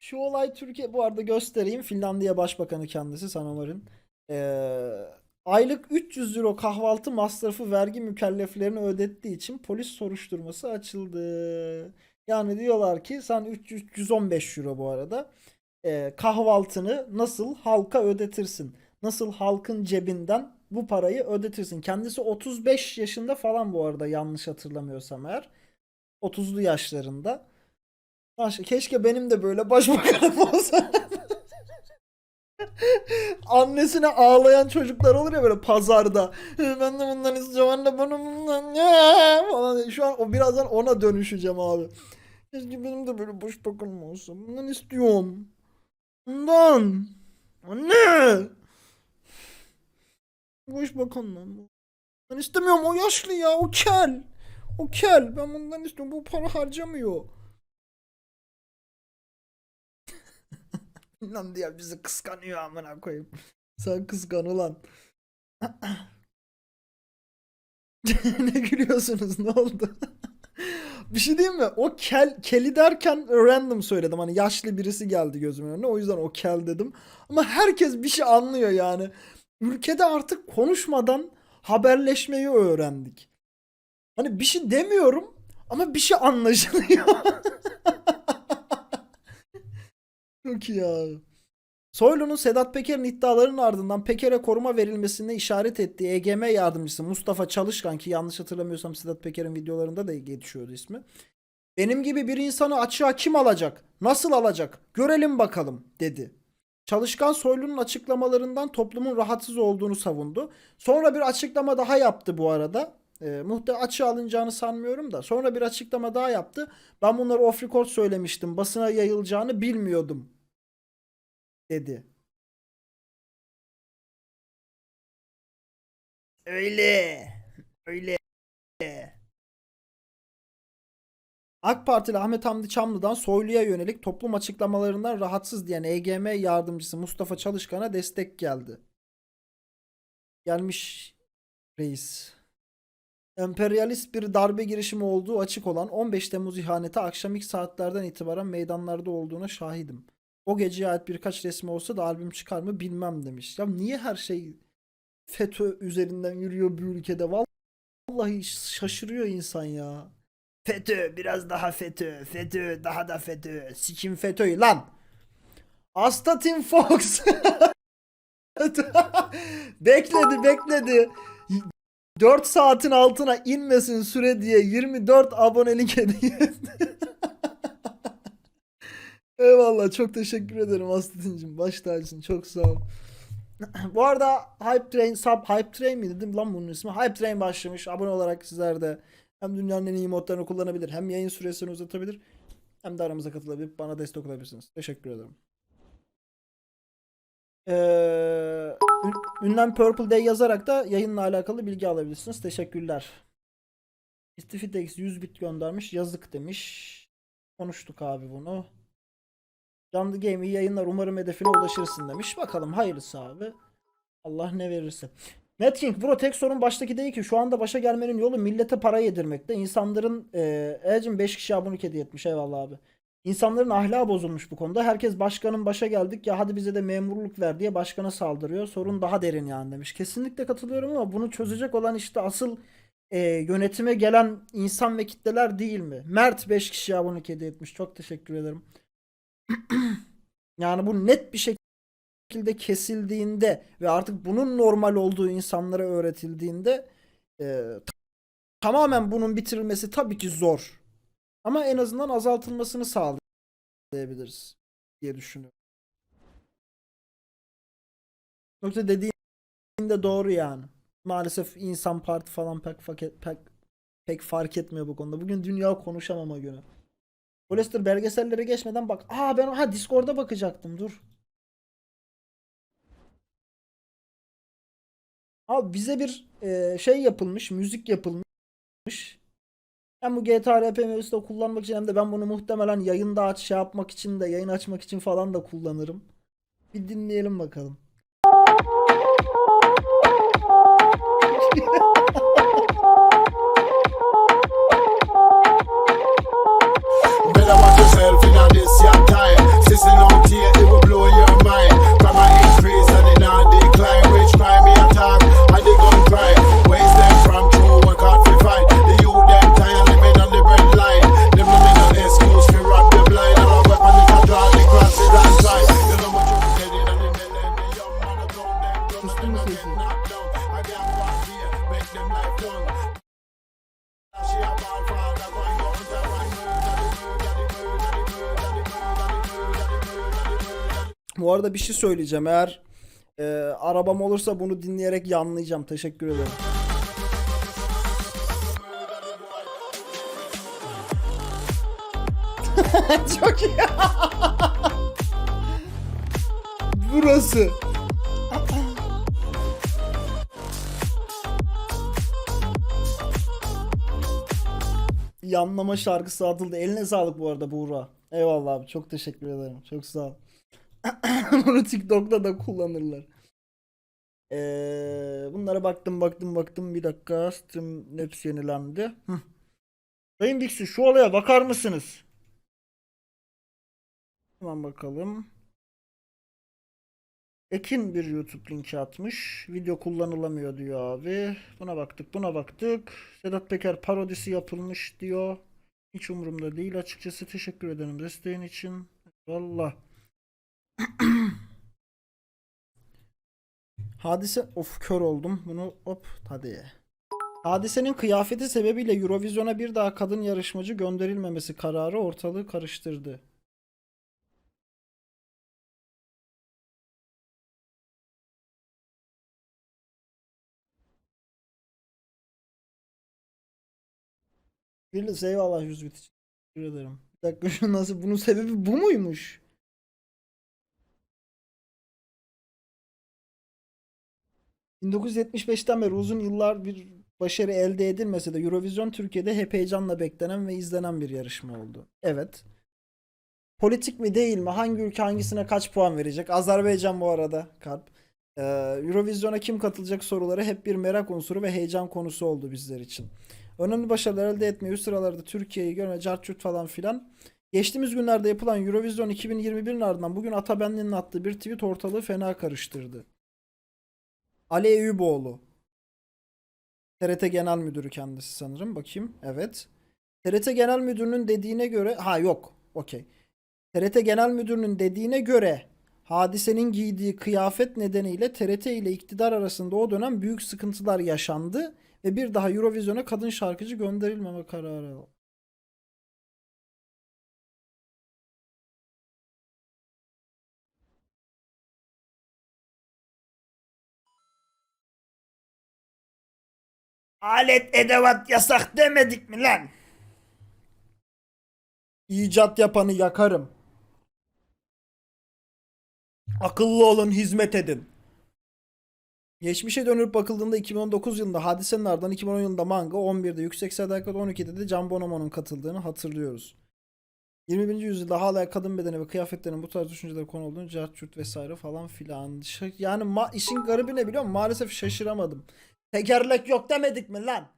Şu olay Türkiye bu arada göstereyim. Finlandiya Başbakanı kendisi Sanomar'ın. Ee, aylık 300 euro kahvaltı masrafı vergi mükelleflerine ödettiği için polis soruşturması açıldı. Yani diyorlar ki sen 300 315 euro bu arada ee, kahvaltını nasıl halka ödetirsin? Nasıl halkın cebinden bu parayı ödetirsin? Kendisi 35 yaşında falan bu arada yanlış hatırlamıyorsam eğer. 30'lu yaşlarında. Baş- Keşke benim de böyle başbakanım olsa. Annesine ağlayan çocuklar olur ya böyle pazarda. Ben de bundan istiyorum anne bana bundan ya falan. Şu an o birazdan ona dönüşeceğim abi. Keşke benim de böyle başbakanım olsa. Bundan istiyorum. Bundan. Anne. Başbakanım. Ben istemiyorum o yaşlı ya o kel. O kel. Ben bundan istiyorum. Bu para harcamıyor. Finlandiya bizi kıskanıyor amına koyayım. Sen kıskan ulan. ne gülüyorsunuz ne oldu? bir şey diyeyim mi? O kel, keli derken random söyledim. Hani yaşlı birisi geldi gözümün önüne. O yüzden o kel dedim. Ama herkes bir şey anlıyor yani. Ülkede artık konuşmadan haberleşmeyi öğrendik. Hani bir şey demiyorum ama bir şey anlaşılıyor. Çok ya. Soylu'nun Sedat Peker'in iddialarının ardından Peker'e koruma verilmesine işaret ettiği EGM yardımcısı Mustafa Çalışkan ki yanlış hatırlamıyorsam Sedat Peker'in videolarında da geçiyordu ismi. Benim gibi bir insanı açığa kim alacak? Nasıl alacak? Görelim bakalım dedi. Çalışkan Soylu'nun açıklamalarından toplumun rahatsız olduğunu savundu. Sonra bir açıklama daha yaptı bu arada. E, muhte açığa alınacağını sanmıyorum da. Sonra bir açıklama daha yaptı. Ben bunları off record söylemiştim. Basına yayılacağını bilmiyordum dedi. Öyle. Öyle. AK Partili Ahmet Hamdi Çamlı'dan Soylu'ya yönelik toplum açıklamalarından rahatsız diyen EGM yardımcısı Mustafa Çalışkan'a destek geldi. Gelmiş reis. Emperyalist bir darbe girişimi olduğu açık olan 15 Temmuz ihaneti akşam ilk saatlerden itibaren meydanlarda olduğuna şahidim. O geceye ait birkaç resmi olsa da albüm çıkar mı bilmem demiş. Ya niye her şey FETÖ üzerinden yürüyor bu ülkede? Vallahi şaşırıyor insan ya. FETÖ biraz daha FETÖ. FETÖ daha da FETÖ. Sikim FETÖ'yü lan. Hasta Tim Fox. bekledi bekledi. 4 saatin altına inmesin süre diye 24 abonelik hediye. Eyvallah çok teşekkür ederim Aslı'cığım. Baş tacısın çok sağ ol. Bu arada Hype Train sub Hype Train mi dedim lan bunun ismi? Hype Train başlamış. Abone olarak sizler de hem dünyanın en iyi modlarını kullanabilir hem yayın süresini uzatabilir hem de aramıza katılabilir. Bana destek olabilirsiniz. Teşekkür ederim. Ee, ün- ünlem Purple Day yazarak da yayınla alakalı bilgi alabilirsiniz. Teşekkürler. Istifitex 100 bit göndermiş. Yazık demiş. Konuştuk abi bunu. Canlı Game iyi yayınlar umarım hedefine ulaşırsın demiş. Bakalım hayırlısı abi. Allah ne verirse. Matt King, bro tek sorun baştaki değil ki şu anda başa gelmenin yolu millete para yedirmekte. İnsanların eee Ecim 5 kişi abonelik hediye etmiş eyvallah abi. İnsanların ahlakı bozulmuş bu konuda. Herkes başkanın başa geldik ya hadi bize de memurluk ver diye başkana saldırıyor. Sorun daha derin yani demiş. Kesinlikle katılıyorum ama bunu çözecek olan işte asıl eee, yönetime gelen insan ve kitleler değil mi? Mert 5 kişi abonelik hediye etmiş. Çok teşekkür ederim. Yani bu net bir şekilde kesildiğinde ve artık bunun normal olduğu insanlara öğretildiğinde e, tamamen bunun bitirilmesi tabii ki zor. Ama en azından azaltılmasını sağlayabiliriz diye düşünüyorum. Yoksa dediğin de doğru yani. Maalesef insan parti falan pek, pek, pek, pek fark etmiyor bu konuda. Bugün dünya konuşamama günü. Polyester belgesellere geçmeden bak. Aa ben ha Discord'a bakacaktım. Dur. Abi bize bir e, şey yapılmış, müzik yapılmış. Hem bu GTA RP mevzusunda kullanmak için hem de ben bunu muhtemelen yayında aç şey yapmak için de yayın açmak için falan da kullanırım. Bir dinleyelim bakalım. Bu arada bir şey söyleyeceğim. Eğer e, arabam olursa bunu dinleyerek yanlayacağım. Teşekkür ederim. Çok iyi. Burası. Yanlama şarkısı atıldı. Eline sağlık bu arada Buğra. Eyvallah abi. Çok teşekkür ederim. Çok sağ ol. Bunu TikTok'ta da kullanırlar. Ee, bunlara baktım baktım baktım bir dakika stream hepsi yenilendi. Hı. Sayın Bixi şu olaya bakar mısınız? Hemen bakalım. Ekin bir YouTube linki atmış. Video kullanılamıyor diyor abi. Buna baktık buna baktık. Sedat Peker parodisi yapılmış diyor. Hiç umurumda değil açıkçası. Teşekkür ederim desteğin için. Valla. Hadise of kör oldum. Bunu hop hadi. Hadisenin kıyafeti sebebiyle Eurovision'a bir daha kadın yarışmacı gönderilmemesi kararı ortalığı karıştırdı. Bir eyvallah yüz bit. Teşekkür ederim. Bir dakika şu nasıl bunun sebebi bu muymuş? ...1975'ten beri uzun yıllar bir başarı elde edilmese de Eurovision Türkiye'de hep heyecanla beklenen ve izlenen bir yarışma oldu. Evet. Politik mi değil mi? Hangi ülke hangisine kaç puan verecek? Azerbaycan bu arada. Kalp. Ee, Eurovision'a kim katılacak soruları hep bir merak unsuru ve heyecan konusu oldu bizler için. Önemli başarılar elde etmeyi üst sıralarda Türkiye'yi görme, cartçut falan filan. Geçtiğimiz günlerde yapılan Eurovision 2021'in ardından bugün Atabenli'nin attığı bir tweet ortalığı fena karıştırdı. Ali Eyüboğlu. TRT Genel Müdürü kendisi sanırım. Bakayım. Evet. TRT Genel Müdürü'nün dediğine göre... Ha yok. Okey. TRT Genel Müdürü'nün dediğine göre hadisenin giydiği kıyafet nedeniyle TRT ile iktidar arasında o dönem büyük sıkıntılar yaşandı ve bir daha Eurovision'a kadın şarkıcı gönderilmeme kararı Alet edevat yasak demedik mi lan? İcat yapanı yakarım. Akıllı olun, hizmet edin. Geçmişe dönüp bakıldığında 2019 yılında hadisenin ardından 2010 yılında Manga, 11'de Yüksek Sadakat 12'de de Can Bonomo'nun katıldığını hatırlıyoruz. 21. yüzyılda hala kadın bedeni ve kıyafetlerin bu tarz düşünceler konu olduğunu cahçurt vesaire falan filan. Yani işin garibi ne biliyor musun? Maalesef şaşıramadım. Tekerlek yok demedik mi lan?